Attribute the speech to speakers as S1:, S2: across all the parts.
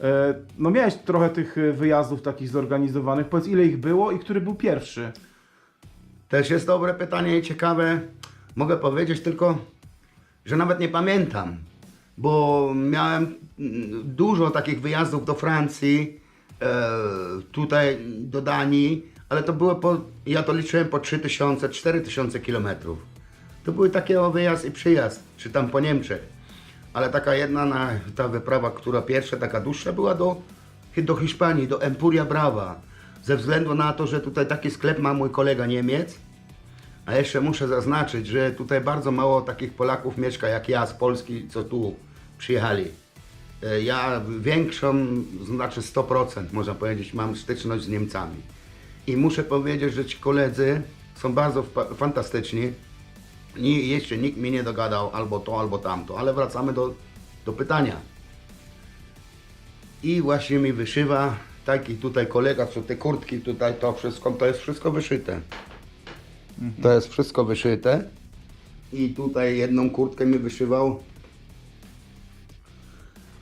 S1: E, No miałeś trochę tych e, wyjazdów takich zorganizowanych. Powiedz ile ich było i który był pierwszy?
S2: Też jest dobre pytanie i ciekawe. Mogę powiedzieć tylko, że nawet nie pamiętam, bo miałem mm, dużo takich wyjazdów do Francji, tutaj do Danii, ale to było po, ja to liczyłem po 3000, 4000 kilometrów. To były takie o wyjazd i przyjazd, czy tam po Niemczech. Ale taka jedna na, ta wyprawa, która pierwsza, taka dłuższa, była do, do Hiszpanii, do Empuria Brava. Ze względu na to, że tutaj taki sklep ma mój kolega Niemiec, a jeszcze muszę zaznaczyć, że tutaj bardzo mało takich Polaków mieszka jak ja z Polski, co tu przyjechali. E, Ja większą, znaczy 100% można powiedzieć, mam styczność z Niemcami. I muszę powiedzieć, że ci koledzy są bardzo fa- fantastyczni. Nie, jeszcze nikt mi nie dogadał albo to, albo tamto, ale wracamy do, do pytania. I właśnie mi wyszywa taki tutaj kolega, co te kurtki tutaj, to wszystko, to jest wszystko wyszyte. To jest wszystko wyszyte. I tutaj jedną kurtkę mi wyszywał.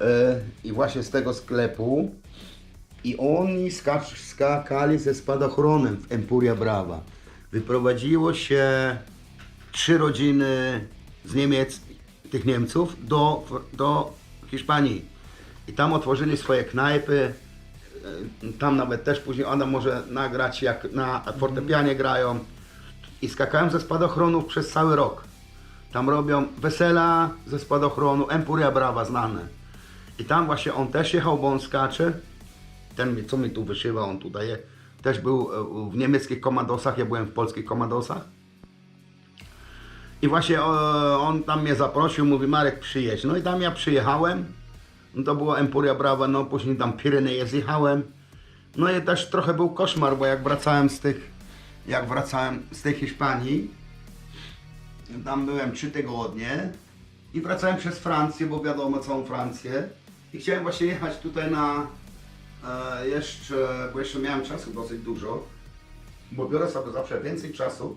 S2: E, I właśnie z tego sklepu. I oni skacz, skakali ze spadochronem w Empuria Brava. Wyprowadziło się trzy rodziny z Niemiec, tych Niemców, do, do Hiszpanii. I tam otworzyli swoje knajpy. E, Tam nawet też później Adam może nagrać, jak na fortepianie grają. I skakają ze spadochronów przez cały rok. Tam robią wesela ze spadochronu, Empuria Brava znane. I tam właśnie on też jechał, bo on skacze. Ten, co mi tu wyszywa, on tutaj też był e, w niemieckich komandosach, ja byłem w polskich komandosach. I właśnie e, on tam mnie zaprosił, mówi Marek przyjedź. No i tam ja przyjechałem. No to było Empuria Brava, no później tam Pireneje zjechałem. No i też trochę był koszmar, bo jak wracałem z tych, jak wracałem z tej Hiszpanii, tam byłem trzy tygodnie i wracałem przez Francję, bo wiadomo całą Francję. I chciałem właśnie jechać tutaj na e, jeszcze, bo jeszcze miałem czasu dosyć dużo, bo biorę sobie zawsze więcej czasu,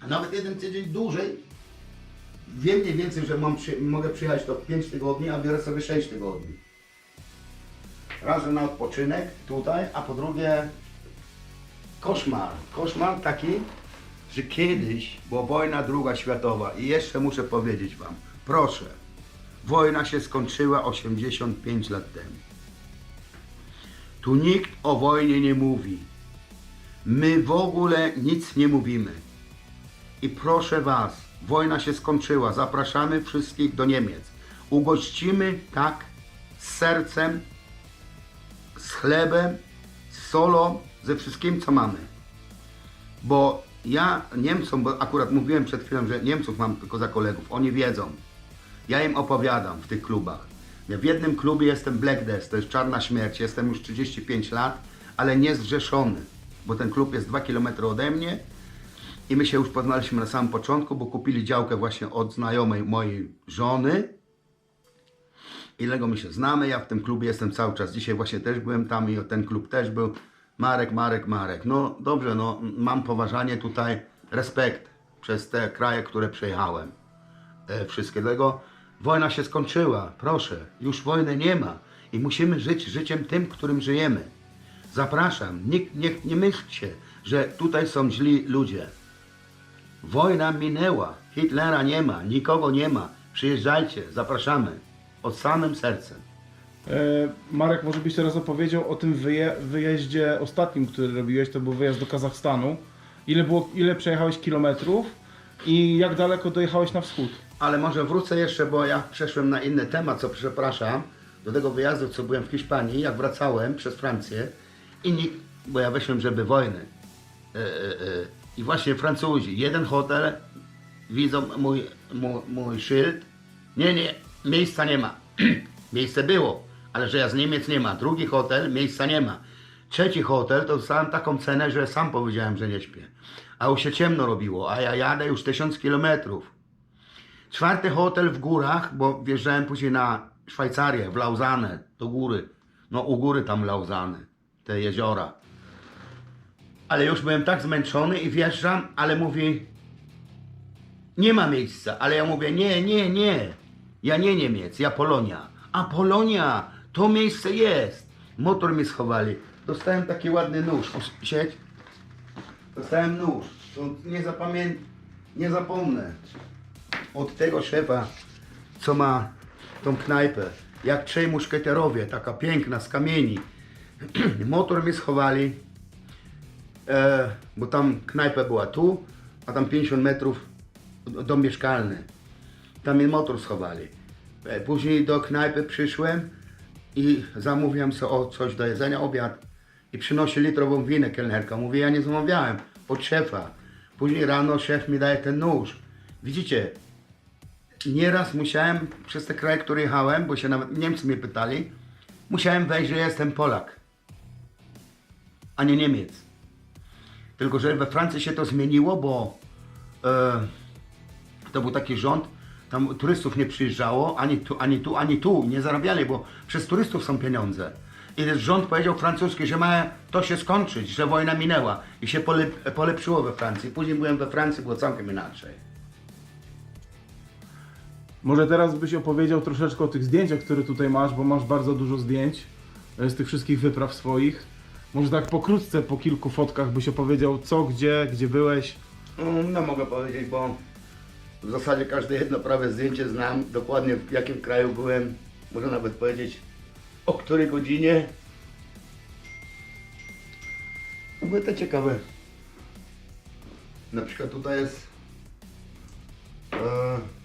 S2: a nawet jeden tydzień dłużej. Wiem mniej więcej, że mam przy, mogę przyjechać to 5 tygodni, a biorę sobie 6 tygodni. Raz na odpoczynek tutaj, a po drugie koszmar. Koszmar taki, że kiedyś była wojna druga światowa i jeszcze muszę powiedzieć wam, proszę, wojna się skończyła 85 lat temu. Tu nikt o wojnie nie mówi. My w ogóle nic nie mówimy. I proszę was, wojna się skończyła. Zapraszamy wszystkich do Niemiec. Ugościmy tak z sercem, z chlebem, z solą, ze wszystkim, co mamy. Bo ja Niemcom, bo akurat mówiłem przed chwilą, że Niemców mam tylko za kolegów, oni wiedzą. Ja im opowiadam w tych klubach. Ja w jednym klubie jestem Black Death, to jest Czarna Śmierć, jestem już 35 lat, ale nie zrzeszony, bo ten klub jest 2 km ode mnie i my się już poznaliśmy na samym początku, bo kupili działkę właśnie od znajomej mojej żony. Ilego my się znamy, ja w tym klubie jestem cały czas. Dzisiaj właśnie też byłem tam i ten klub też był. Marek, Marek, Marek. No dobrze, no mam poważanie tutaj, respekt przez te kraje, które przejechałem. E, wszystkie tego. Wojna się skończyła, proszę, już wojny nie ma i musimy żyć życiem tym, którym żyjemy. Zapraszam, nikt nie, nie myślcie, że tutaj są źli ludzie. Wojna minęła, Hitlera nie ma, nikogo nie ma. Przyjeżdżajcie, zapraszamy. Od samym sercem.
S1: E, Marek, może byś teraz opowiedział o tym wyje, wyjeździe ostatnim, który robiłeś, to był wyjazd do Kazachstanu. Ile, było, ile przejechałeś kilometrów i jak daleko dojechałeś na wschód?
S2: Ale może wrócę jeszcze, bo ja przeszłem na inny temat, co przepraszam. Do tego wyjazdu, co byłem w Hiszpanii, jak wracałem przez Francję i nikt, bo ja weszłem, żeby wojny. E, e, e, I właśnie Francuzi, jeden hotel, widzą mój, mój, mój szyld. Nie, nie, miejsca nie ma. Miejsce było, ale że ja z Niemiec nie ma. Drugi hotel, miejsca nie ma. Trzeci hotel, to dostałem taką cenę, że sam powiedziałem, że nie śpię. A już się ciemno robiło, a ja jadę już tysiąc kilometrów. Czwarty hotel w górach, bo wjeżdżałem później na Szwajcarię, w Lauzanę, do góry. No u góry tam Lauzany. te jeziora. Ale już byłem tak zmęczony i wjeżdżam, ale mówi, nie ma miejsca. Ale ja mówię, nie, nie, nie. Ja nie Niemiec, ja Polonia. A Polonia, to miejsce jest. Motor mi schowali. Dostałem taki ładny nóż. O, Siedź. Dostałem nóż. To nie, zapamię... nie zapomnę. Od tego szefa, co ma tą knajpę. Jak trzej muszkieterowie, taka piękna, z kamieni. Motor mi schowali, e, bo tam knajpa była tu, a tam 50 metrów dom mieszkalny. Tam mi motor schowali. E, Później do knajpy przyszłem i zamówiłem sobie o coś do jedzenia, obiad. I przynosi litrową winę kelnerka. Mówię, ja nie zamawiałem, od szefa. Później rano szef mi daje ten nóż. Widzicie, nieraz musiałem przez te kraje, które jechałem, bo się nawet Niemcy mnie pytali, musiałem wejść, że jestem Polak, a nie Niemiec. Tylko, że we Francji się to zmieniło, bo e, to był taki rząd, tam turystów nie przyjeżdżało, ani tu, ani tu, ani tu, nie zarabiali, bo przez turystów są pieniądze. I rząd powiedział francuski, że ma to się skończyć, że wojna minęła i się polep, polepszyło we Francji. Później byłem we Francji, było całkiem inaczej.
S1: Może teraz byś opowiedział troszeczkę o tych zdjęciach, które tutaj masz, bo masz bardzo dużo zdjęć e, z tych wszystkich wypraw swoich. Może tak pokrótce, po kilku fotkach byś opowiedział co, gdzie, gdzie byłeś.
S2: Mm, No mogę powiedzieć, bo w zasadzie każde jedno prawie zdjęcie znam, dokładnie w jakim kraju byłem, mogę nawet powiedzieć o której godzinie. No bo to ciekawe. Na przykład tutaj jest e,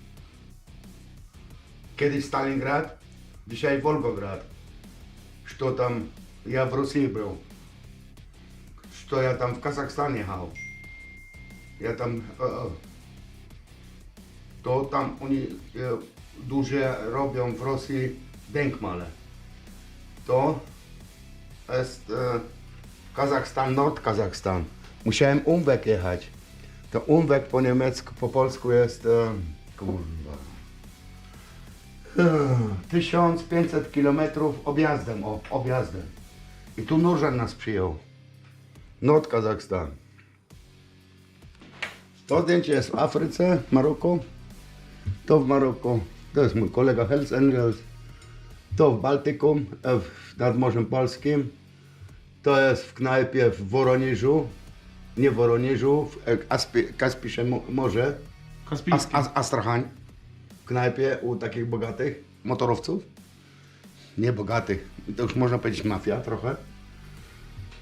S2: kiedyś Stalingrad, dzisiaj Volgograd. Что там я в России был, что я там в Казахстане jechał. Ja tam. E, e, to tam oni e, duże robią w Rosji denkmale. To jest e, Kazachstan, Nordkazachstan. Musiałem Umweg jechać. To Umweg po niemiecku, po polsku jest. E, kurwa. E, 1500 kilometrów objazdem, o, objazdem. I tu Nurzan nas przyjął. Nordkazachstan. To zdjęcie jest w Afryce, Maroko. To w Maroko. To jest mój kolega Hells Angels. To w Bałtyku, e, w, nad Morzem Polskim. To jest w knajpie w Woronieżu. Nie w Woronieżu, w e, Aspi, Kaspisze Mo- Morze. As,
S1: Kaspijski.
S2: As, Astrachań. Knajpie u takich bogatych motorowców. Nie bogatych, to już można powiedzieć mafia trochę.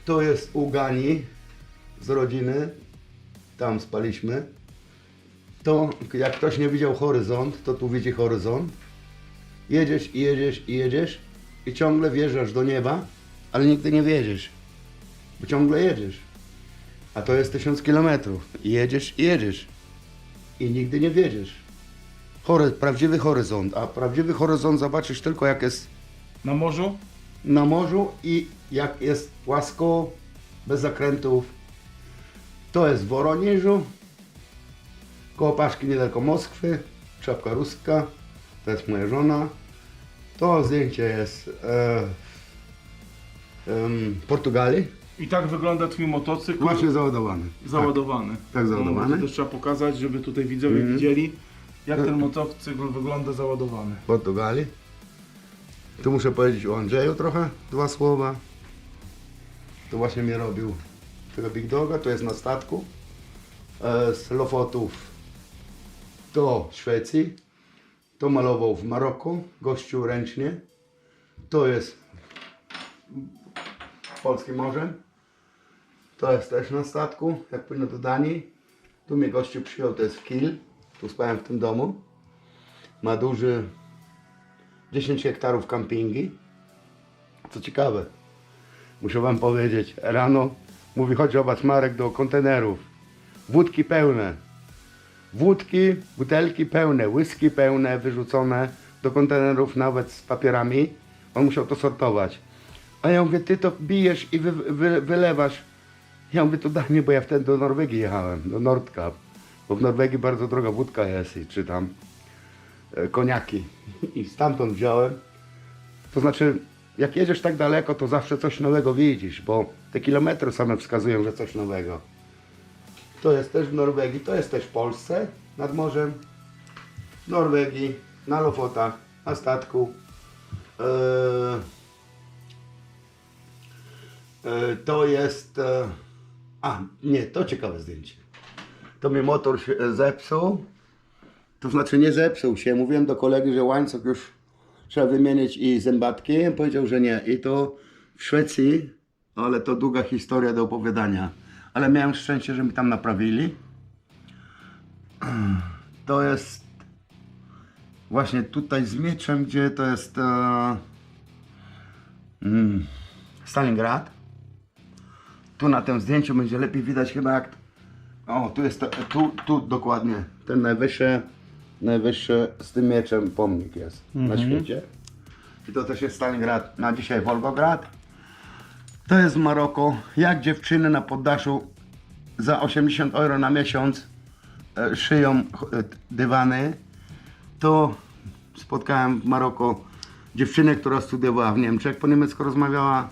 S2: To jest u Gani z rodziny. Tam spaliśmy. To jak ktoś nie widział horyzont, to tu widzi horyzont. Jedziesz i jedziesz i jedziesz i ciągle wjeżdżasz do nieba, ale nigdy nie wiedziesz. Bo ciągle jedziesz. A to jest tysiąc kilometrów. Jedziesz i jedziesz. I nigdy nie wiedziesz. Hory, prawdziwy horyzont. A prawdziwy horyzont zobaczysz tylko jak jest
S1: Na morzu?
S2: na morzu i jak jest płasko, bez zakrętów. To jest w Woronieżu, koło Paszki niedaleko Moskwy, czapka ruska, to jest moja żona. To zdjęcie jest e, em, w Portugalii,
S1: I tak wygląda twój motocykl
S2: właśnie załadowany.
S1: załadowany.
S2: tak załadowany.
S1: No, to też trzeba pokazać, żeby tutaj widzowie
S2: Mhm.
S1: widzieli, jak ten motocykl wygląda załadowany.
S2: Portugalii. Tu muszę powiedzieć o Andrzeju trochę, dwa słowa. To właśnie mnie robił tego Big Doga, to jest na statku e, z Lofotów do Szwecji. To malował w Maroku, gościu ręcznie. To jest Polskim Morzem. To jest też na statku, jak płynę do Danii. Tu mnie gościu przyjął, to jest w Kiel. Tu spałem w tym domu. Ma duży 10 hektarów kampingi. Co ciekawe, muszę wam powiedzieć, rano mówi chodź zobacz Marek do kontenerów. Wódki pełne. Wódki, butelki pełne, whisky pełne, wyrzucone do kontenerów nawet z papierami. On musiał to sortować. A ja mówię, ty to bijesz i wy, wy, wylewasz. Ja mówię, to daj mi, bo ja wtedy do Norwegii jechałem, do Nordkap. Bo w Norwegii bardzo droga wódka jest i czy tam e, koniaki. I stamtąd wziąłem. To znaczy jak jedziesz tak daleko, to zawsze coś nowego widzisz, bo te kilometry same wskazują, że coś nowego. To jest też w Norwegii, to jest też w Polsce, nad morzem. W Norwegii, na Lofotach, na statku. Eee, e, to jest... E, a, nie, to ciekawe zdjęcie. To mi motor się e, zepsuł. To znaczy nie zepsuł się. Mówiłem do kolegi, że łańcuch już trzeba wymienić i zębatki. Powiedział, że nie. I to w Szwecji, ale to długa historia do opowiadania. Ale miałem szczęście, że mi tam naprawili. To jest właśnie tutaj z mieczem, gdzie to jest e, mm, Stalingrad. Tu na tym zdjęciu będzie lepiej widać chyba jak... O, tu jest, tu, tu dokładnie, ten najwyższy, najwyższy z tym mieczem pomnik jest na świecie. I to też jest Stalingrad, na dzisiaj Wolgograd. To jest Maroko. Jak dziewczyny na poddaszu za 80 euro na miesiąc e, szyją e, dywany, to spotkałem w Maroko dziewczynę, która studiowała w Niemczech, po niemiecku rozmawiała.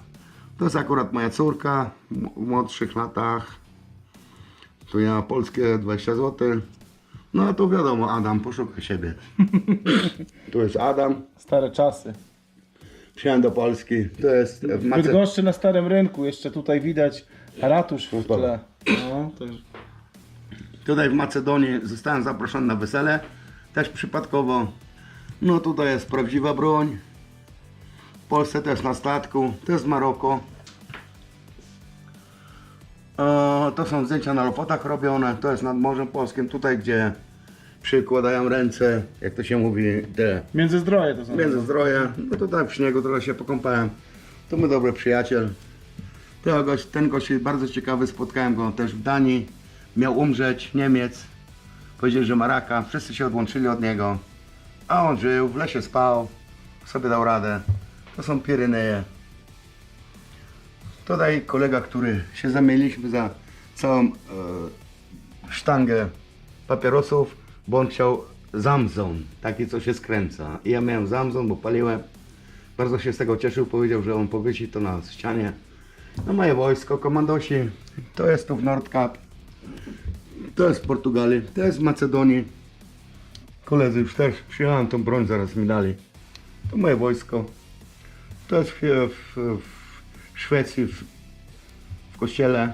S2: To jest akurat moja córka w młodszych latach. To ja polskie 20 zł. No a to wiadomo, Adam, poszukaj siebie. Tu jest Adam.
S1: Stare czasy.
S2: Przyjechałem do Polski. To jest w Mace...
S1: Bydgoszczy na Starym Rynku, jeszcze tutaj widać ratusz w tle. No, to
S2: Tutaj w Macedonii zostałem zaproszony na wesele. Też przypadkowo. No tutaj jest prawdziwa broń. W Polsce też na statku. To jest Maroko. To są zdjęcia na Lofotach robione. To jest nad Morzem Polskim. Tutaj gdzie przykładają ręce, jak to się mówi, te
S1: Międzyzdroje to są.
S2: Międzyzdroje. No tutaj w śniegu trochę się pokąpałem. To mój dobry przyjaciel. Ten gość, ten gość jest bardzo ciekawy, spotkałem go też w Danii. Miał umrzeć, Niemiec. Powiedział, że ma raka. Wszyscy się odłączyli od niego. A on żył, w lesie spał, sobie dał radę. To są Pireneje. Tutaj kolega, który się zamieniliśmy za całą e, sztangę papierosów, bo on chciał Zamzon, taki co się skręca. I ja miałem Zamzon, bo paliłem. Bardzo się z tego cieszył, powiedział, że on powiesi to na ścianie. No moje wojsko, komandosi, to jest tu w Nordkap, to jest w Portugalii, to jest w Macedonii. Koledzy już też przyjechałem tą broń, zaraz mi dali. To moje wojsko. To jest w, w, w Szwecji, w, w kościele.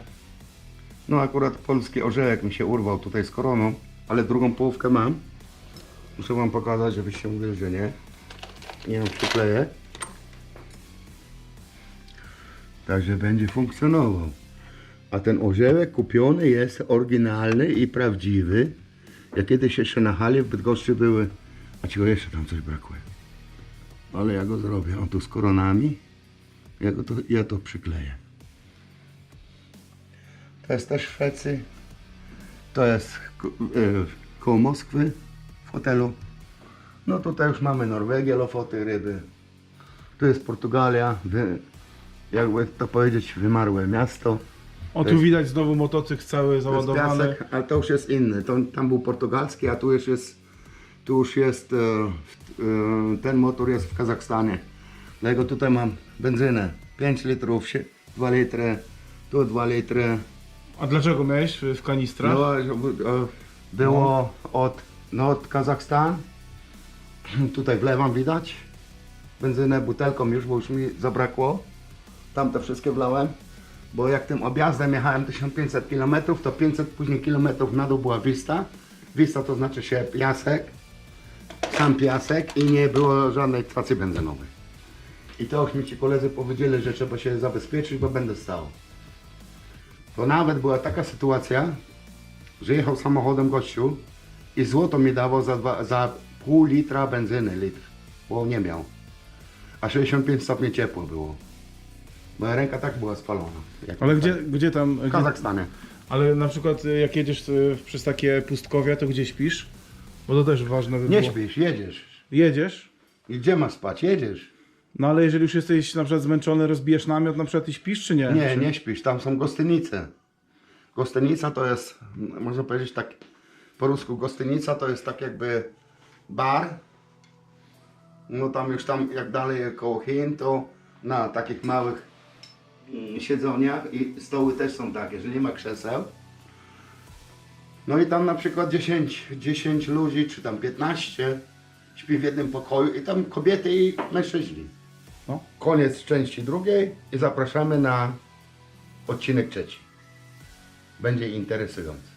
S2: No akurat polski orzełek mi się urwał tutaj z koroną, ale drugą połówkę mam. Muszę wam pokazać, żebyście mówili, że nie. Nie mam przykleję. Także będzie funkcjonował. A ten orzełek kupiony jest oryginalny i prawdziwy. Ja kiedyś jeszcze na hali w Bydgoszczy były, a czego jeszcze tam coś brakuje. Ale ja go zrobię. On tu z koronami. Ja, to, ja to przykleję. To jest też w Szwecji. To jest e, koło Moskwy w hotelu. No tutaj już mamy Norwegię, Lofoty, ryby. Tu jest Portugalia, wy, jakby to powiedzieć, wymarłe miasto.
S1: O,
S2: To
S1: tu
S2: jest-
S1: widać znowu motocykl cały
S2: To
S1: załadowany.
S2: piasek, ale to już jest inny. To, tam był portugalski, a tu już jest, tu już jest e, e, ten motor jest w Kazachstanie. Dlatego tutaj mam benzynę 5 litrów, 2 litry, tu 2 litry.
S1: A dlaczego miałeś w kanistrach?
S2: No, e, było od, no, od Kazachstan. Tutaj wlewam widać. Benzynę butelką już, bo już mi zabrakło. Tam te wszystkie wlałem. Bo jak tym objazdem jechałem 1500 km, to 500 później kilometrów na dół była Vista. Vista to znaczy się piasek, sam piasek i nie było żadnej stacji benzynowej. I to już mi ci koledzy powiedzieli, że trzeba się zabezpieczyć, bo będę stał. To nawet była taka sytuacja, że jechał samochodem gościu i złoto mi dawał za, dwa, za pół litra benzyny, litr, bo nie miał. A 65 stopni ciepło było. Moja ręka tak była spalona.
S1: Ale
S2: tak.
S1: gdzie, gdzie tam...
S2: W Kazachstanie.
S1: ale na przykład y, jak jedziesz y, przez takie pustkowia, to gdzie śpisz? Bo to też ważne by
S2: Nie
S1: było.
S2: śpisz, jedziesz.
S1: Jedziesz,
S2: I gdzie masz spać? Jedziesz.
S1: No ale jeżeli już jesteś na przykład zmęczony, rozbijesz namiot na przykład i śpisz, czy nie?
S2: Nie,
S1: Czy-
S2: nie śpisz, tam są gostynice. Gostynica to jest, można powiedzieć tak po rusku, gostynica to jest tak jakby bar. No tam już tam jak dalej koło Chin, to na takich małych mm, siedzeniach i stoły też są takie, że nie ma krzeseł. No i tam na przykład 10, 10 ludzi, czy tam 15 śpi w jednym pokoju i tam kobiety i mężczyźni koniec części drugiej i zapraszamy na odcinek trzeci. Będzie interesujący.